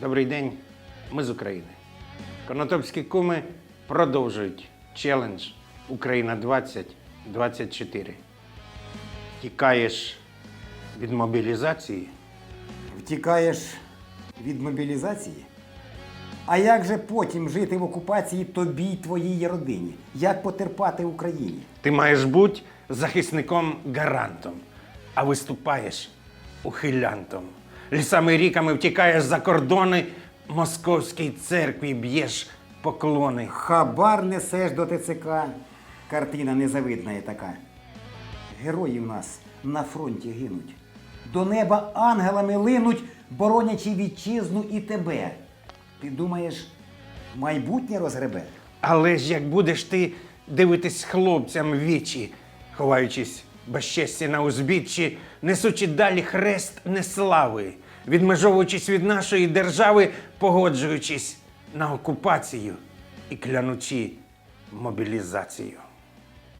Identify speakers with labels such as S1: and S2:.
S1: Добрий день, ми з України. Конотопські куми продовжують челендж Україна 2024. Тікаєш від мобілізації,
S2: Втікаєш від мобілізації? А як же потім жити в окупації тобі й твоїй родині? Як потерпати Україні?
S1: ти маєш бути захисником-гарантом, а виступаєш ухилянтом. Лісами ріками втікаєш за кордони московській церкві, б'єш поклони.
S2: Хабар несеш до ТЦК. Картина незавидна є така. Герої в нас на фронті гинуть. До неба ангелами линуть, боронячи вітчизну і тебе. Ти думаєш, майбутнє розгребе?
S1: Але ж як будеш ти дивитись хлопцям в вічі, ховаючись безчесті на узбіччі, несучи далі хрест неслави, відмежовуючись від нашої держави, погоджуючись на окупацію і клянучи мобілізацію.